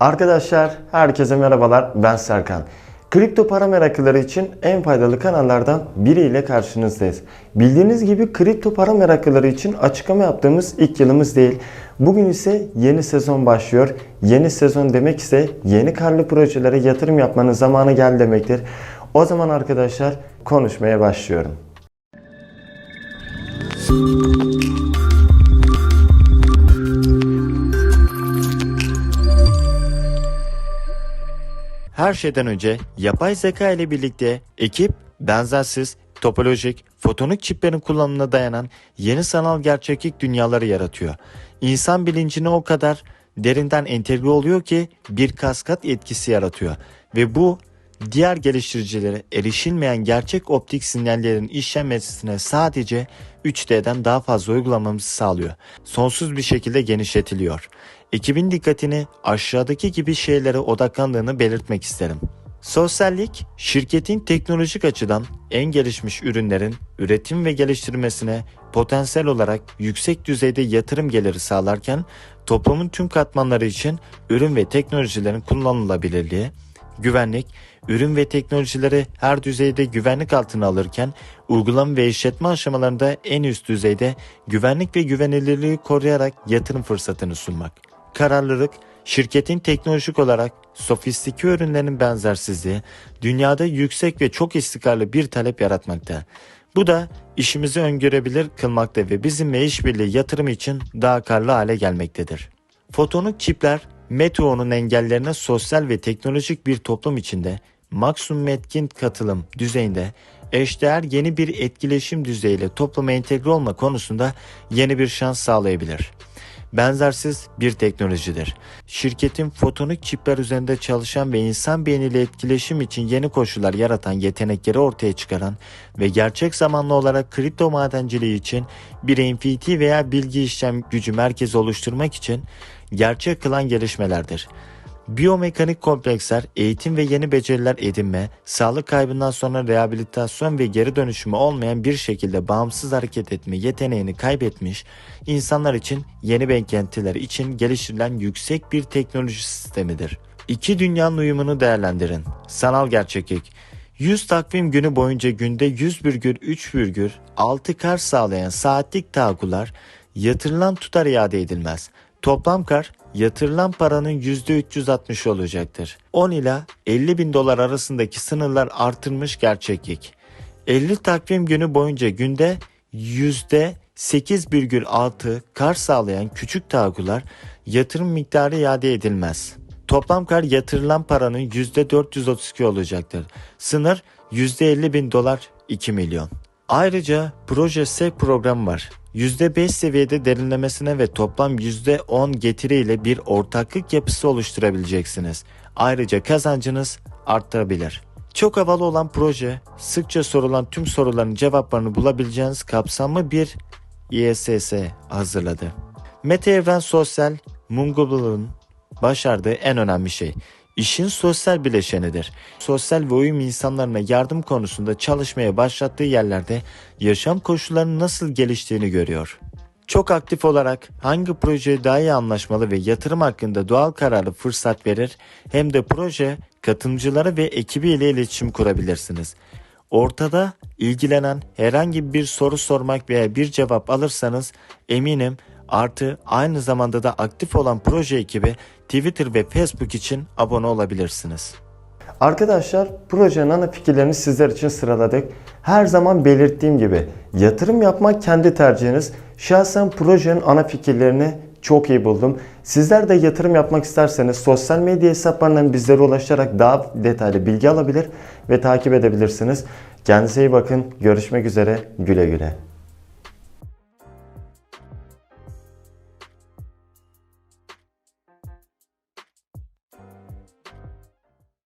Arkadaşlar herkese merhabalar ben Serkan. Kripto para meraklıları için en faydalı kanallardan biriyle karşınızdayız. Bildiğiniz gibi kripto para meraklıları için açıklama yaptığımız ilk yılımız değil. Bugün ise yeni sezon başlıyor. Yeni sezon demek ise yeni karlı projelere yatırım yapmanın zamanı geldi demektir. O zaman arkadaşlar konuşmaya başlıyorum. Her şeyden önce yapay zeka ile birlikte ekip benzersiz, topolojik, fotonik çiplerin kullanımına dayanan yeni sanal gerçeklik dünyaları yaratıyor. İnsan bilincine o kadar derinden entegre oluyor ki bir kaskat etkisi yaratıyor. Ve bu diğer geliştiricilere erişilmeyen gerçek optik sinyallerin işlenmesine sadece 3D'den daha fazla uygulamamızı sağlıyor. Sonsuz bir şekilde genişletiliyor. Ekibin dikkatini aşağıdaki gibi şeylere odaklandığını belirtmek isterim. Sosyallik, şirketin teknolojik açıdan en gelişmiş ürünlerin üretim ve geliştirmesine potansiyel olarak yüksek düzeyde yatırım geliri sağlarken toplumun tüm katmanları için ürün ve teknolojilerin kullanılabilirliği, güvenlik, ürün ve teknolojileri her düzeyde güvenlik altına alırken uygulama ve işletme aşamalarında en üst düzeyde güvenlik ve güvenilirliği koruyarak yatırım fırsatını sunmak. Kararlılık, şirketin teknolojik olarak sofistike ürünlerin benzersizliği, dünyada yüksek ve çok istikrarlı bir talep yaratmakta. Bu da işimizi öngörebilir kılmakta ve bizimle işbirliği yatırım için daha karlı hale gelmektedir. Fotonik çipler, Meteo'nun engellerine sosyal ve teknolojik bir toplum içinde maksimum etkin katılım düzeyinde eşdeğer yeni bir etkileşim düzeyiyle topluma entegre olma konusunda yeni bir şans sağlayabilir benzersiz bir teknolojidir. Şirketin fotonik çipler üzerinde çalışan ve insan beyniyle etkileşim için yeni koşullar yaratan yetenekleri ortaya çıkaran ve gerçek zamanlı olarak kripto madenciliği için bir NFT veya bilgi işlem gücü merkezi oluşturmak için gerçek kılan gelişmelerdir. Biyomekanik kompleksler eğitim ve yeni beceriler edinme, sağlık kaybından sonra rehabilitasyon ve geri dönüşümü olmayan bir şekilde bağımsız hareket etme yeteneğini kaybetmiş, insanlar için yeni beklentiler için geliştirilen yüksek bir teknoloji sistemidir. İki dünyanın uyumunu değerlendirin. Sanal gerçeklik 100 takvim günü boyunca günde 100,3,6 kar sağlayan saatlik tahakküller yatırılan tutar iade edilmez. Toplam kar yatırılan paranın %360 olacaktır. 10 ila 50 bin dolar arasındaki sınırlar artırılmış gerçeklik. 50 takvim günü boyunca günde %8,6 kar sağlayan küçük tahakküller yatırım miktarı iade edilmez. Toplam kar yatırılan paranın %432 olacaktır. Sınır %50 bin dolar 2 milyon. Ayrıca proje S programı var. %5 seviyede derinlemesine ve toplam %10 getiriyle bir ortaklık yapısı oluşturabileceksiniz. Ayrıca kazancınız artabilir. Çok havalı olan proje, sıkça sorulan tüm soruların cevaplarını bulabileceğiniz kapsamlı bir ISS hazırladı. Meta Evren Sosyal, Mungo'nun başardığı en önemli şey. İşin sosyal bileşenidir. Sosyal ve uyum insanlarına yardım konusunda çalışmaya başlattığı yerlerde yaşam koşullarının nasıl geliştiğini görüyor. Çok aktif olarak hangi projeye daha iyi anlaşmalı ve yatırım hakkında doğal kararı fırsat verir hem de proje katılımcıları ve ekibi ile iletişim kurabilirsiniz. Ortada ilgilenen herhangi bir soru sormak veya bir cevap alırsanız eminim Artı aynı zamanda da aktif olan proje ekibi Twitter ve Facebook için abone olabilirsiniz. Arkadaşlar projenin ana fikirlerini sizler için sıraladık. Her zaman belirttiğim gibi yatırım yapmak kendi tercihiniz. Şahsen projenin ana fikirlerini çok iyi buldum. Sizler de yatırım yapmak isterseniz sosyal medya hesaplarından bizlere ulaşarak daha detaylı bilgi alabilir ve takip edebilirsiniz. Kendinize iyi bakın. Görüşmek üzere. Güle güle.